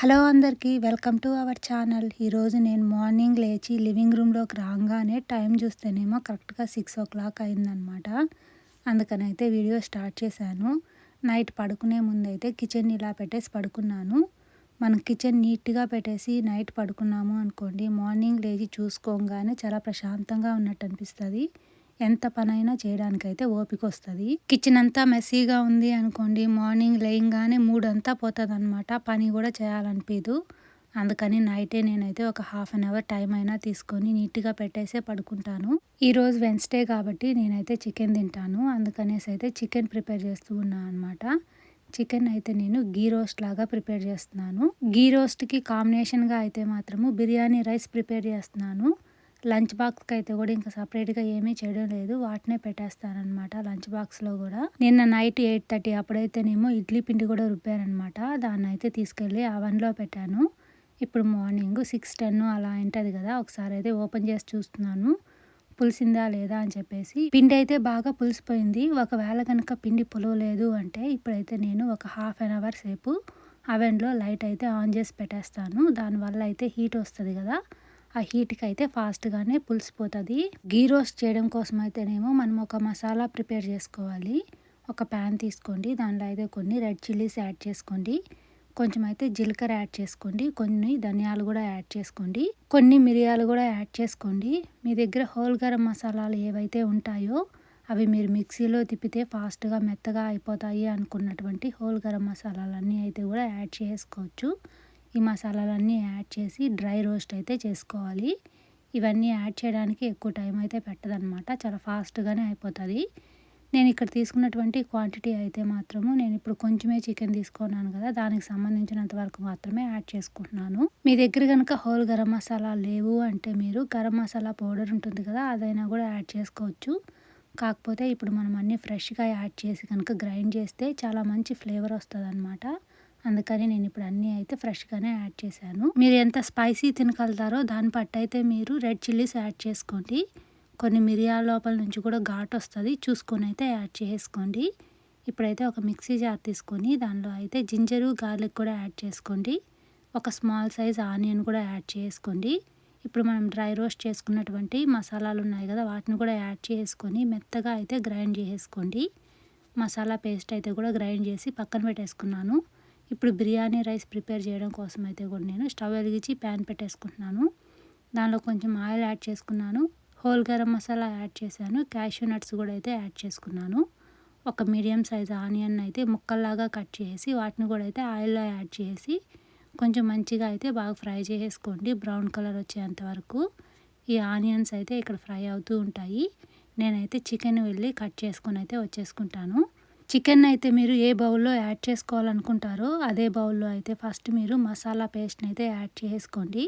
Hello అందరికీ welcome to our channel. ఈరోజు నేను మార్నింగ్ లేచి లివింగ్ రూమ్లోకి రాగానే టైం చూస్తేనేమో కరెక్ట్గా సిక్స్ ఓ క్లాక్ అయిందనమాట అందుకని అయితే వీడియో స్టార్ట్ చేశాను. నైట్ పడుకునే ముందు అయితే కిచెన్ ఇలా పెట్టేసి పడుకున్నాను. మనం కిచెన్ నీట్గా పెట్టేసి నైట్ పడుకున్నాము అనుకోండి మార్నింగ్ లేచి చూసుకోగానే చాలా ప్రశాంతంగా ఉన్నట్టు అనిపిస్తుంది. ఎంత పనైనా చేయడానికైతే ఓపిక వస్తుంది కిచెన్ అంతా మెస్సీగా ఉంది అనుకోండి మార్నింగ్ లేయంగానే మూడంతా పోతుంది అనమాట పని కూడా చేయాలనిపించదు అందుకని నైటే నేనైతే ఒక హాఫ్ అన్ అవర్ టైం అయినా తీసుకొని నీట్గా పెట్టేసే పడుకుంటాను. ఈరోజు వెన్స్డే కాబట్టి నేనైతే చికెన్ తింటాను. అందుకనేసి అయితే చికెన్ ప్రిపేర్ చేస్తూ ఉన్నాను అనమాట చికెన్ అయితే నేను గీ రోస్ట్ లాగా ప్రిపేర్ చేస్తున్నాను. గీ రోస్ట్కి కాంబినేషన్గా అయితే మాత్రము బిర్యానీ రైస్ ప్రిపేర్ చేస్తున్నాను. లంచ్ బాక్స్కి అయితే కూడా ఇంకా సపరేట్గా ఏమీ చేయడం లేదు. వాటినే పెట్టేస్తానమాట లంచ్ బాక్స్లో కూడా. నిన్న నైట్ ఎయిట్ థర్టీ అప్పుడైతేనేమో ఇడ్లీ పిండి కూడా రుబ్బారనమాట దాన్ని అయితే తీసుకెళ్ళి అవన్లో పెట్టాను. ఇప్పుడు మార్నింగ్ సిక్స్ టెన్ అలా ఉంటుంది కదా ఒకసారి అయితే ఓపెన్ చేసి చూస్తున్నాను. పులిసిందా లేదా అని చెప్పేసి. పిండి అయితే బాగా పులిసిపోయింది. ఒకవేళ కనుక పిండి పులవలేదు అంటే ఇప్పుడైతే నేను ఒక హాఫ్ అన్ అవర్ సేపు అవెన్లో లైట్ అయితే ఆన్ చేసి పెట్టేస్తాను. దానివల్ల అయితే హీట్ వస్తుంది కదా. ఆ హీట్కి అయితే ఫాస్ట్గానే పులిసిపోతుంది. గీ రోస్ట్ చేయడం కోసం అయితేనేమో మనం ఒక మసాలా ప్రిపేర్ చేసుకోవాలి. ఒక ప్యాన్ తీసుకోండి దాంట్లో అయితే కొన్ని రెడ్ చిల్లీస్ యాడ్ చేసుకోండి. కొంచెం అయితే జీలకర్ర యాడ్ చేసుకోండి కొన్ని ధనియాలు కూడా యాడ్ చేసుకోండి. కొన్ని మిరియాలు కూడా యాడ్ చేసుకోండి. మీ దగ్గర హోల్ గరం మసాలాలు ఏవైతే ఉంటాయో అవి మీరు మిక్సీలో తిప్పితే ఫాస్ట్గా మెత్తగా అయిపోతాయి అనుకున్నటువంటి హోల్ గరం మసాలాలన్నీ అయితే కూడా యాడ్ చేసుకోవచ్చు. ఈ మసాలాలన్నీ యాడ్ చేసి డ్రై రోస్ట్ అయితే చేసుకోవాలి. ఇవన్నీ యాడ్ చేయడానికి ఎక్కువ టైం అయితే పెట్టదనమాట చాలా ఫాస్ట్గానే అయిపోతుంది. నేను ఇక్కడ తీసుకున్నటువంటి క్వాంటిటీ అయితే మాత్రము నేను ఇప్పుడు కొంచెమే చికెన్ తీసుకున్నాను కదా దానికి సంబంధించినంత వరకు మాత్రమే యాడ్ చేసుకుంటున్నాను. మీ దగ్గర కనుక హోల్ గరం మసాలా లేవు అంటే మీరు గరం మసాలా పౌడర్ ఉంటుంది కదా అదైనా కూడా యాడ్ చేసుకోవచ్చు. కాకపోతే ఇప్పుడు మనం అన్నీ ఫ్రెష్గా యాడ్ చేసి కనుక గ్రైండ్ చేస్తే చాలా మంచి ఫ్లేవర్ వస్తుంది అనమాట అందుకని నేను ఇప్పుడు అన్నీ అయితే ఫ్రెష్గానే యాడ్ చేశాను. మీరు ఎంత స్పైసీ తినగలుగుతారో దాన్ని బట్టి అయితే మీరు రెడ్ చిల్లీస్ యాడ్ చేసుకోండి. కొన్ని మిరియాల లోపల నుంచి కూడా ఘాట్ వస్తుంది చూసుకొని అయితే యాడ్ చేసుకోండి. ఇప్పుడైతే ఒక మిక్సీ జార్ తీసుకొని దానిలో అయితే జింజరు గార్లిక్ కూడా యాడ్ చేసుకోండి. ఒక స్మాల్ సైజ్ ఆనియన్ కూడా యాడ్ చేసుకోండి. ఇప్పుడు మనం డ్రై రోస్ట్ చేసుకున్నటువంటి మసాలాలు ఉన్నాయి కదా వాటిని కూడా యాడ్ చేసుకొని మెత్తగా అయితే గ్రైండ్ చేసుకోండి మసాలా పేస్ట్ అయితే కూడా గ్రైండ్ చేసి పక్కన పెట్టేసుకున్నాను. ఇప్పుడు బిర్యానీ రైస్ ప్రిపేర్ చేయడం కోసం అయితే కూడా నేను స్టవ్ వెలిగించి ప్యాన్ పెట్టేసుకుంటున్నాను. దానిలో కొంచెం ఆయిల్ యాడ్ చేసుకున్నాను. హోల్ గరం మసాలా యాడ్ చేశాను. క్యాష్యూ నట్స్ కూడా అయితే యాడ్ చేసుకున్నాను. ఒక మీడియం సైజ్ ఆనియన్ అయితే ముక్కల్లాగా కట్ చేసి వాటిని కూడా అయితే ఆయిల్లో యాడ్ చేసి కొంచెం మంచిగా అయితే బాగా ఫ్రై చేసేసుకోండి బ్రౌన్ కలర్ వచ్చేంత వరకు ఈ ఆనియన్స్ అయితే ఇక్కడ ఫ్రై అవుతూ ఉంటాయి. నేనైతే చికెన్ వెళ్ళి కట్ చేసుకొని అయితే వచ్చేసుకుంటాను. చికెన్ అయితే మీరు ఏ బౌల్లో యాడ్ చేసుకోవాలనుకుంటారో అదే బౌల్లో అయితే ఫస్ట్ మీరు మసాలా పేస్ట్ని అయితే యాడ్ చేసుకోండి.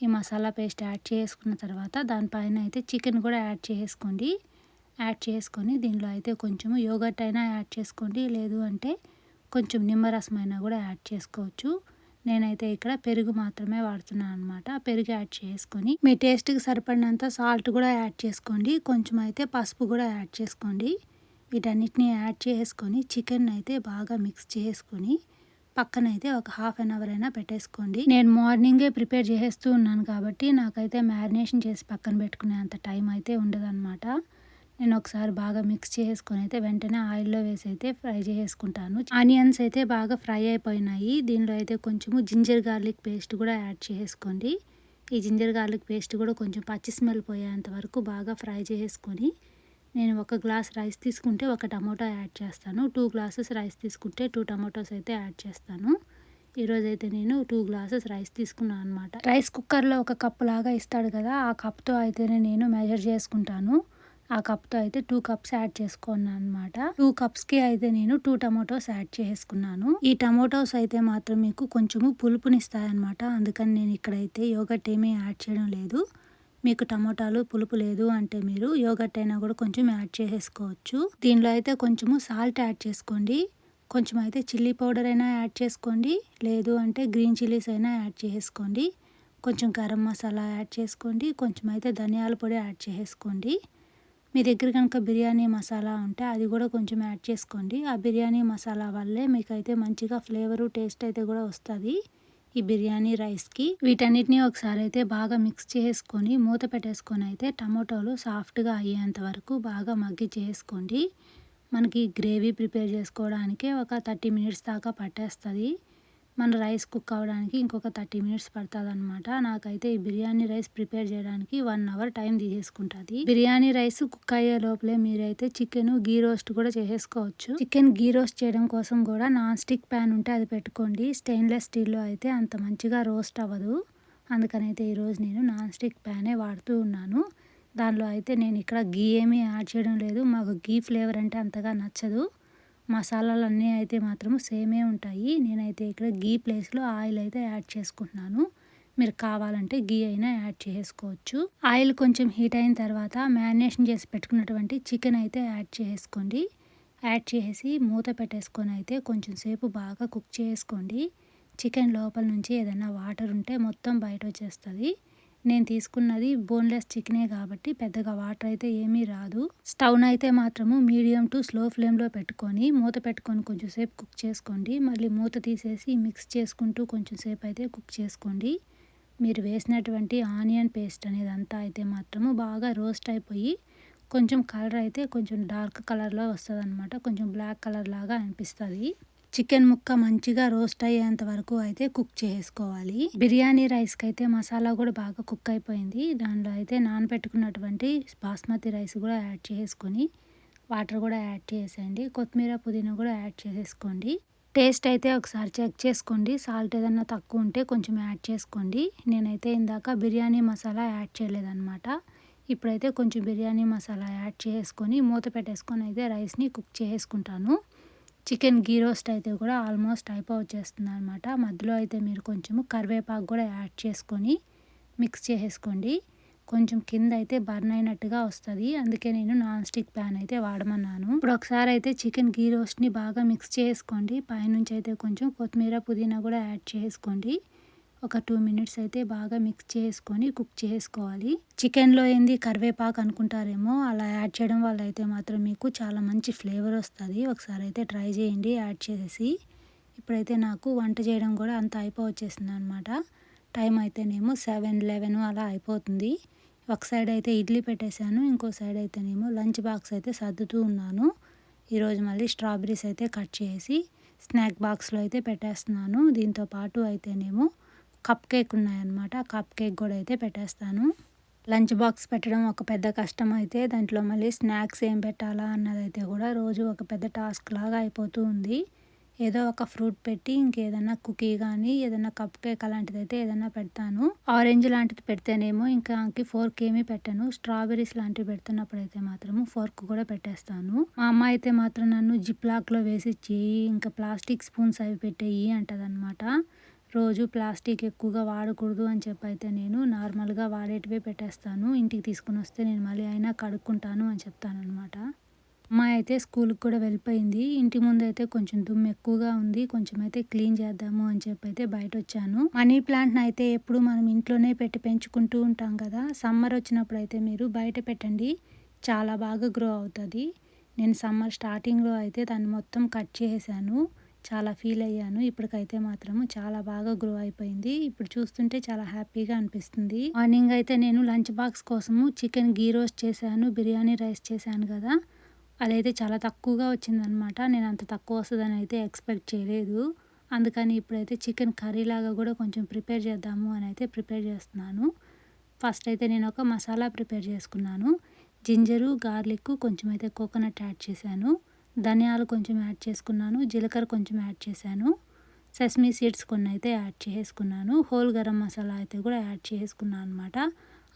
ఈ మసాలా పేస్ట్ యాడ్ చేసుకున్న తర్వాత దానిపైన అయితే చికెన్ కూడా యాడ్ చేసుకోండి. యాడ్ చేసుకొని దీనిలో అయితే కొంచెం యోగట్ అయినా యాడ్ చేసుకోండి. లేదు అంటే కొంచెం నిమ్మరసం అయినా కూడా యాడ్ చేసుకోవచ్చు. నేనైతే ఇక్కడ పెరుగు మాత్రమే వాడుతున్నాను అనమాట పెరుగు యాడ్ చేసుకొని మీ టేస్ట్కి సరిపడినంత సాల్ట్ కూడా యాడ్ చేసుకోండి. కొంచెం అయితే పసుపు కూడా యాడ్ చేసుకోండి. వీటన్నిటిని యాడ్ చేసుకొని చికెన్ అయితే బాగా మిక్స్ చేసుకొని పక్కనైతే ఒక హాఫ్ అన్ అవర్ అయినా పెట్టేసుకోండి. నేను మార్నింగే ప్రిపేర్ చేసేస్తూ ఉన్నాను కాబట్టి నాకైతే మ్యారినేషన్ చేసి పక్కన పెట్టుకునే అంత టైం అయితే ఉండదన్నమాట. నేను ఒకసారి బాగా మిక్స్ చేసుకొని అయితే వెంటనే ఆయిల్లో వేసి అయితే ఫ్రై చేసుకుంటాను. ఆనియన్స్ అయితే బాగా ఫ్రై అయిపోయినాయి. దీనిలో అయితే కొంచెము జింజర్ గార్లిక్ పేస్ట్ కూడా యాడ్ చేసుకోండి. ఈ జింజర్ గార్లిక్ పేస్ట్ కూడా కొంచెం పచ్చి స్మెల్ పోయేంత వరకు బాగా ఫ్రై చేసుకొని నేను ఒక గ్లాస్ రైస్ తీసుకుంటే ఒక టమోటా యాడ్ చేస్తాను. టూ గ్లాసెస్ రైస్ తీసుకుంటే టూ టమాటోస్ అయితే యాడ్ చేస్తాను. ఈరోజు అయితే నేను టూ గ్లాసెస్ రైస్ తీసుకున్నాను అనమాట రైస్ కుక్కర్లో ఒక కప్ లాగా ఇస్తాడు కదా ఆ కప్తో అయితేనే నేను మెజర్ చేసుకుంటాను. ఆ కప్తో అయితే టూ కప్స్ యాడ్ చేసుకున్నాను అనమాట టూ కప్స్కి అయితే నేను టూ టమాటోస్ యాడ్ చేసుకున్నాను. ఈ టమాటోస్ అయితే మాత్రం మీకు కొంచెము పులుపునిస్తాయన్నమాట. అందుకని నేను ఇక్కడైతే యోగట్ ఏమీ యాడ్ చేయడం లేదు. మీకు టమోటాలు పులుపు లేదు అంటే మీరు యోగట్ అయినా కూడా కొంచెం యాడ్ చేసేసుకోవచ్చు. దీనిలో అయితే కొంచెము సాల్ట్ యాడ్ చేసుకోండి. కొంచెం అయితే చిల్లీ పౌడర్ అయినా యాడ్ చేసుకోండి. లేదు అంటే గ్రీన్ చిల్లీస్ అయినా యాడ్ చేసుకోండి కొంచెం గరం మసాలా యాడ్ చేసుకోండి. కొంచెం అయితే ధనియాల పొడి యాడ్ చేసుకోండి మీ దగ్గర కనుక బిర్యానీ మసాలా ఉంటే అది కూడా కొంచెం యాడ్ చేసుకోండి. ఆ బిర్యానీ మసాలా వల్లే మీకైతే మంచిగా ఫ్లేవరు టేస్ట్ అయితే కూడా వస్తుంది. ఈ బిర్యానీ రైస్కి వీటన్నిటిని ఒకసారి అయితే బాగా మిక్స్ చేసుకొని మూత పెట్టేసుకొని అయితే టమాటోలు సాఫ్ట్గా అయ్యేంత వరకు బాగా మగ్గి చేసుకోండి. మనకి గ్రేవీ ప్రిపేర్ చేసుకోవడానికి ఒక థర్టీ మినిట్స్ దాకా పట్టేస్తుంది. మన రైస్ కుక్ అవ్వడానికి ఇంకొక థర్టీ మినిట్స్ పడుతుంది అనమాట నాకైతే ఈ బిర్యానీ రైస్ ప్రిపేర్ చేయడానికి వన్ అవర్ టైం తీసేసుకుంటుంది. బిర్యానీ రైస్ కుక్ అయ్యే లోపలే మీరైతే చికెన్ గీ రోస్ట్ కూడా చేసేసుకోవచ్చు. చికెన్ గీ రోస్ట్ చేయడం కోసం కూడా నాన్ స్టిక్ ప్యాన్ ఉంటే అది పెట్టుకోండి. స్టెయిన్లెస్ స్టీల్లో అయితే అంత మంచిగా రోస్ట్ అవ్వదు. అందుకనైతే ఈరోజు నేను నాన్ స్టిక్ ప్యానే వాడుతూ ఉన్నాను. దానిలో అయితే నేను ఇక్కడ గీ ఏమీ యాడ్ చేయడం లేదు. మాకు గీ ఫ్లేవర్ అంటే అంతగా నచ్చదు. మసాలాలన్నీ అయితే మాత్రం సేమే ఉంటాయి. నేనైతే ఇక్కడ గీ ప్లేస్లో ఆయిల్ అయితే యాడ్ చేసుకుంటున్నాను. మీరు కావాలంటే గీ అయినా యాడ్ చేసుకోవచ్చు. ఆయిల్ కొంచెం హీట్ అయిన తర్వాత మ్యారినేషన్ చేసి పెట్టుకున్నటువంటి చికెన్ అయితే యాడ్ చేసుకోండి. యాడ్ చేసి మూత పెట్టేసుకొని అయితే కొంచెం సేపు బాగా కుక్ చేసుకోండి. చికెన్ లోపల నుంచి ఏదైనా వాటర్ ఉంటే మొత్తం బయట వచ్చేస్తుంది. నేను తీసుకున్నది బోన్లెస్ చికెనే కాబట్టి పెద్దగా వాటర్ అయితే ఏమీ రాదు. స్టవ్ను అయితే మాత్రము మీడియం టు స్లో ఫ్లేమ్లో పెట్టుకొని మూత పెట్టుకొని కొంచెం సేపు కుక్ చేసుకోండి. మళ్ళీ మూత తీసేసి మిక్స్ చేసుకుంటూ కొంచెం సేపు అయితే కుక్ చేసుకోండి. మీరు వేసినటువంటి ఆనియన్ పేస్ట్ అనేది అంతా అయితే మాత్రము బాగా రోస్ట్ అయిపోయి కొంచెం కలర్ అయితే కొంచెం డార్క్ కలర్లో వస్తుంది అనమాట కొంచెం బ్లాక్ కలర్ లాగా అనిపిస్తుంది. చికెన్ ముక్క మంచిగా రోస్ట్ అయ్యేంత వరకు అయితే కుక్ చేసుకోవాలి. బిర్యానీ రైస్కి అయితే మసాలా కూడా బాగా కుక్ అయిపోయింది. దానిలో అయితే నానబెట్టుకున్నటువంటి బాస్మతి రైస్ కూడా యాడ్ చేసుకొని వాటర్ కూడా యాడ్ చేసేయండి. కొత్తిమీర పుదీనా కూడా యాడ్ చేసేసుకోండి. టేస్ట్ అయితే ఒకసారి చెక్ చేసుకోండి. సాల్ట్ ఏదన్నా తక్కువ ఉంటే కొంచెం యాడ్ చేసుకోండి. నేనైతే ఇందాక బిర్యానీ మసాలా యాడ్ చేయలేదన్నమాట. ఇప్పుడైతే కొంచెం బిర్యానీ మసాలా యాడ్ చేసుకొని మూత పెట్టేసుకొని అయితే రైస్ని కుక్ చేసుకుంటాను. చికెన్ గీ రోస్ట్ అయితే కూడా ఆల్మోస్ట్ అయిపోవచ్చేస్తుంది అనమాట మధ్యలో అయితే మీరు కొంచెము కరివేపాకు కూడా యాడ్ చేసుకొని మిక్స్ చేసేసుకోండి. కొంచెం కింద అయితే బర్న్ అయినట్టుగా వస్తుంది. అందుకే నేను నాన్ స్టిక్ ప్యాన్ అయితే వాడమన్నాను. ఇప్పుడు ఒకసారి అయితే చికెన్ గీ రోస్ట్ని బాగా మిక్స్ చేసుకోండి పైనుంచి అయితే కొంచెం కొత్తిమీర పుదీనా కూడా యాడ్ చేసుకోండి ఒక టూ మినిట్స్ అయితే బాగా మిక్స్ చేసుకొని కుక్ చేసుకోవాలి. చికెన్లో ఏంది కరివేపాకు అనుకుంటారేమో అలా యాడ్ చేయడం వల్ల అయితే మాత్రం మీకు చాలా మంచి ఫ్లేవర్ వస్తుంది. ఒకసారి అయితే ట్రై చేయండి యాడ్ చేసేసి. ఇప్పుడైతే నాకు వంట చేయడం కూడా అంత అయిపోవచ్చేసింది అనమాట టైం అయితేనేమో సెవెన్ లెవెన్ అలా అయిపోతుంది. ఒక సైడ్ అయితే ఇడ్లీ పెట్టేశాను ఇంకో సైడ్ అయితేనేమో లంచ్ బాక్స్ అయితే సర్దుతూ ఉన్నాను. ఈరోజు మళ్ళీ స్ట్రాబెరీస్ అయితే కట్ చేసి స్నాక్ బాక్స్లో అయితే పెట్టేస్తున్నాను. దీంతో పాటు అయితేనేమో కప్ కేక్ ఉన్నాయన్నమాట. కప్ కేక్ కూడా అయితే పెట్టేస్తాను. లంచ్ బాక్స్ పెట్టడం ఒక పెద్ద కష్టం అయితే దాంట్లో మళ్ళీ స్నాక్స్ ఏం పెట్టాలా అన్నదైతే కూడా రోజు ఒక పెద్ద టాస్క్ లాగా అయిపోతూ ఉంది. ఏదో ఒక ఫ్రూట్ పెట్టి ఇంకేదన్నా కుకీ కానీ ఏదైనా కప్ కేక్ అలాంటిది అయితే ఏదైనా పెడతాను. ఆరెంజ్ లాంటిది పెడితేనేమో ఇంకా ఫోర్క్ ఏమీ పెట్టాను. స్ట్రాబెరీస్ లాంటివి పెడుతున్నప్పుడు అయితే మాత్రము ఫోర్క్ కూడా పెట్టేస్తాను. మా అమ్మ అయితే మాత్రం నన్ను జిప్ లాక్లో వేసి చేయి ఇంకా ప్లాస్టిక్ స్పూన్స్ అవి పెట్టేయి అంటదనమాట రోజు ప్లాస్టిక్ ఎక్కువగా వాడకూడదు అని చెప్పి అయితే నేను నార్మల్గా వాడేటివే పెట్టేస్తాను. ఇంటికి తీసుకుని వస్తే నేను మళ్ళీ అయినా కడుక్కుంటాను అని చెప్తాను అనమాట అమ్మాయి అయితే స్కూల్కి కూడా వెళ్ళిపోయింది. ఇంటి ముందు అయితే కొంచెం దుమ్ము ఎక్కువగా ఉంది. కొంచెం అయితే క్లీన్ చేద్దాము అని చెప్పి అయితే బయట వచ్చాను మనీ ప్లాంట్ని అయితే ఎప్పుడు మనం ఇంట్లోనే పెట్టి పెంచుకుంటూ ఉంటాం కదా. సమ్మర్ వచ్చినప్పుడు అయితే మీరు బయట పెట్టండి. చాలా బాగా గ్రో అవుతుంది. నేను సమ్మర్ స్టార్టింగ్లో అయితే దాన్ని మొత్తం కట్ చేసేసాను. చాలా ఫీల్ అయ్యాను. ఇప్పటికైతే మాత్రము చాలా బాగా గ్రో అయిపోయింది. ఇప్పుడు చూస్తుంటే చాలా హ్యాపీగా అనిపిస్తుంది. మార్నింగ్ అయితే నేను లంచ్ బాక్స్ కోసము చికెన్ గీ రోస్ట్ చేశాను. బిర్యానీ రైస్ చేశాను కదా. అదైతే చాలా తక్కువగా వచ్చిందనమాట. నేను అంత తక్కువ వస్తుందని అయితే ఎక్స్పెక్ట్ చేయలేదు. అందుకని ఇప్పుడైతే చికెన్ కర్రీ లాగా కూడా కొంచెం ప్రిపేర్ చేద్దాము అని అయితే ప్రిపేర్ చేస్తున్నాను. ఫస్ట్ అయితే నేను ఒక మసాలా ప్రిపేర్ చేసుకున్నాను. జింజరు గార్లిక్ కొంచెం అయితే కోకోనట్ యాడ్ చేశాను. ధనియాలు కొంచెం యాడ్ చేసుకున్నాను జీలకర్ర కొంచెం యాడ్ చేశాను సెస్మీ సీడ్స్ కొన్ని అయితే యాడ్ చేసుకున్నాను హోల్ గరం మసాలా అయితే కూడా యాడ్ చేసుకున్నాను అనమాట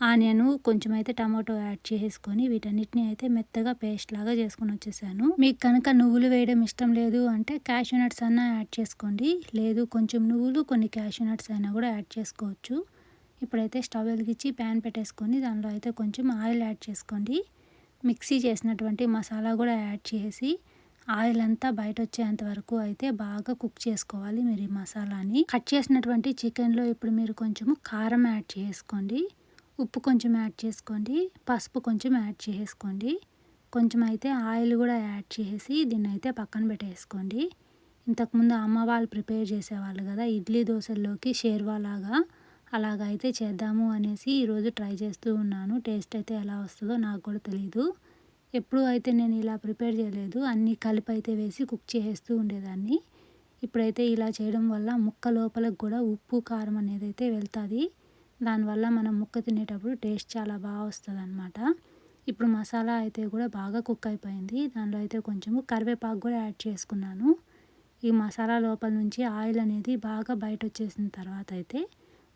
ఆనియన్ కొంచెం అయితే టమాటో యాడ్ చేసుకొని వీటన్నిటిని అయితే మెత్తగా పేస్ట్ లాగా చేసుకొని వచ్చేసాను. మీకు కనుక నువ్వులు వేయడం ఇష్టం లేదు అంటే క్యాషూ నట్స్ అన్నా యాడ్ చేసుకోండి. లేదు కొంచెం నువ్వులు కొన్ని క్యాషూ నట్స్ అయినా కూడా యాడ్ చేసుకోవచ్చు. ఇప్పుడైతే స్టవ్ వెలిగించి ప్యాన్ పెట్టేసుకొని దానిలో అయితే కొంచెం ఆయిల్ యాడ్ చేసుకోండి. మిక్సీ చేసినటువంటి మసాలా కూడా యాడ్ చేసి ఆయిల్ అంతా బయట వచ్చేంత వరకు అయితే బాగా కుక్ చేసుకోవాలి మీరు ఈ మసాలాని. కట్ చేసినటువంటి చికెన్లో ఇప్పుడు మీరు కొంచెం కారం యాడ్ చేసుకోండి. ఉప్పు కొంచెం యాడ్ చేసుకోండి. పసుపు కొంచెం యాడ్ చేసుకోండి. కొంచెం అయితే ఆయిల్ కూడా యాడ్ చేసి దీన్ని అయితే పక్కన పెట్టేసుకోండి. ఇంతకుముందు అమ్మ వాళ్ళు ప్రిపేర్ చేసేవాళ్ళు కదా ఇడ్లీ దోశల్లోకి షేర్వా లాగా అలాగైతే చేద్దాము అనేసి ఈరోజు ట్రై చేస్తూ ఉన్నాను. టేస్ట్ అయితే ఎలా వస్తుందో నాకు కూడా తెలీదు. ఎప్పుడూ అయితే నేను ఇలా ప్రిపేర్ చేయలేదు అన్నీ కలిపి అయితే వేసి కుక్ చేస్తూ ఉండేదాన్ని. ఇప్పుడైతే ఇలా చేయడం వల్ల ముక్క లోపలకు కూడా ఉప్పు కారం అనేది అయితే వెళ్తుంది. దానివల్ల మనం ముక్క తినేటప్పుడు టేస్ట్ చాలా బాగా వస్తుంది అనమాట ఇప్పుడు మసాలా అయితే కూడా బాగా కుక్ అయిపోయింది. దానిలో అయితే కొంచెము కరివేపాకు కూడా యాడ్ చేసుకున్నాను. ఈ మసాలా లోపల నుంచి ఆయిల్ అనేది బాగా బయట వచ్చేసిన తర్వాత అయితే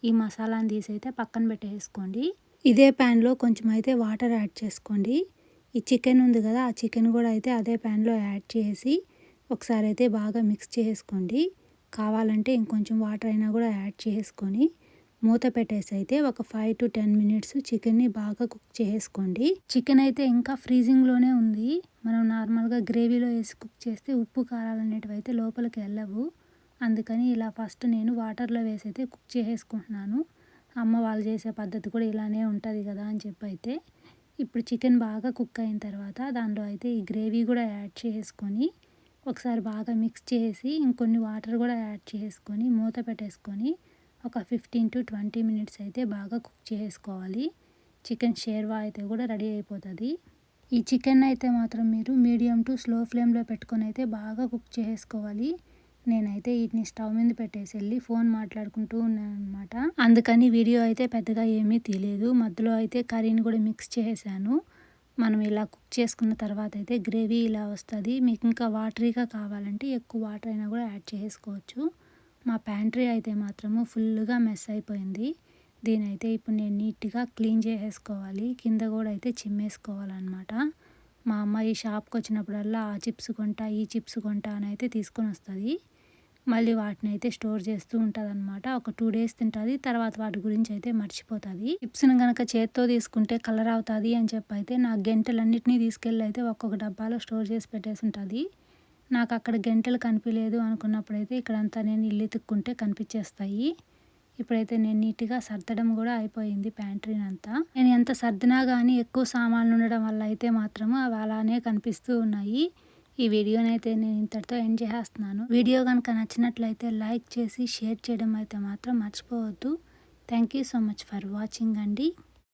ఈ మసాలాని తీసి అయితే పక్కన పెట్టేసుకోండి. ఇదే ప్యాన్లో కొంచెం అయితే వాటర్ యాడ్ చేసుకోండి. ఈ చికెన్ ఉంది కదా ఆ చికెన్ కూడా అయితే అదే ప్యాన్లో యాడ్ చేసి ఒకసారి అయితే బాగా మిక్స్ చేసుకోండి. కావాలంటే ఇంకొంచెం వాటర్ అయినా కూడా యాడ్ చేసుకొని మూత పెట్టేసి అయితే ఒక ఫైవ్ టు టెన్ మినిట్స్ చికెన్ని బాగా కుక్ చేసుకోండి. చికెన్ అయితే ఇంకా ఫ్రీజింగ్లోనే ఉంది. మనం నార్మల్గా గ్రేవీలో వేసి కుక్ చేస్తే ఉప్పు కారాలు అనేటివి అయితే లోపలికి వెళ్ళవు. అందుకని ఇలా ఫస్ట్ నేను వాటర్లో వేసి అయితే కుక్ చేసేసుకుంటున్నాను అమ్మ వాళ్ళు చేసే పద్ధతి కూడా ఇలానే ఉంటుంది కదా అని చెప్పి అయితే ఇప్పుడు చికెన్ బాగా కుక్ అయిన తర్వాత దాంట్లో అయితే ఈ గ్రేవీ కూడా యాడ్ చేసుకొని ఒకసారి బాగా మిక్స్ చేసి ఇంకొన్ని వాటర్ కూడా యాడ్ చేసుకొని మూత పెట్టేసుకొని ఒక ఫిఫ్టీన్ టు ట్వంటీ మినిట్స్ అయితే బాగా కుక్ చేసుకోవాలి. చికెన్ షేర్వా అయితే కూడా రెడీ అయిపోతుంది. ఈ చికెన్ అయితే మాత్రం మీరు మీడియం టు స్లో ఫ్లేమ్లో పెట్టుకొని అయితే బాగా కుక్ చేసుకోవాలి. నేనైతే వీటిని స్టవ్ మీద పెట్టేసి వెళ్ళి ఫోన్ మాట్లాడుకుంటూ ఉన్నాను అనమాట అందుకని వీడియో అయితే పెద్దగా ఏమీ తీయలేదు. మధ్యలో అయితే కర్రీని కూడా మిక్స్ చేసాను మనం ఇలా కుక్ చేసుకున్న తర్వాత అయితే గ్రేవీ ఇలా వస్తుంది. మీకు ఇంకా వాటరీగా కావాలంటే ఎక్కువ వాటర్ అయినా కూడా యాడ్ చేసుకోవచ్చు. మా ప్యాంట్రీ అయితే మాత్రము ఫుల్గా మెస్ అయిపోయింది. దీని అయితే ఇప్పుడు నేను నీట్గా క్లీన్ చేసేసుకోవాలి. కింద కూడా అయితే చిమ్మేసుకోవాలన్నమాట. మా అమ్మ ఈ షాప్కి వచ్చినప్పుడల్లా ఆ చిప్స్ కొంటా ఈ చిప్స్ కొంటా అని అయితే తీసుకొని వస్తుంది. మళ్ళీ వాటిని అయితే స్టోర్ చేస్తూ ఉంటుంది అనమాట ఒక టూ డేస్ తింటుంది తర్వాత వాటి గురించి అయితే మర్చిపోతుంది. చిప్స్ని కనుక చేత్తో తీసుకుంటే కలర్ అవుతుంది అని చెప్పి అయితే నా గంటలన్నింటినీ తీసుకెళ్ళి అయితే ఒక్కొక్క డబ్బాలో స్టోర్ చేసి పెట్టేసి ఉంటుంది నాకు అక్కడ గంటలు కనిపించలేదు అనుకున్నప్పుడైతే ఇక్కడంతా నేను ఇల్లు తిక్కుంటే కనిపించేస్తాయి ఇప్పుడైతే నేను నీట్గా సర్దడం కూడా అయిపోయింది ప్యాంట్రీని అంతా నేను ఎంత సర్దినా కానీ ఎక్కువ సామాన్లు ఉండడం వల్ల అయితే మాత్రము అవి అలానే కనిపిస్తూ ఉన్నాయి. ఈ వీడియోనైతే నేను ఇంతటితో ఎండ్ చేసేస్తున్నాను. వీడియో కనుక నచ్చినట్లయితే లైక్ చేసి షేర్ చేయడం అయితే మాత్రం మర్చిపోవద్దు. Thank you so much for watching అండి.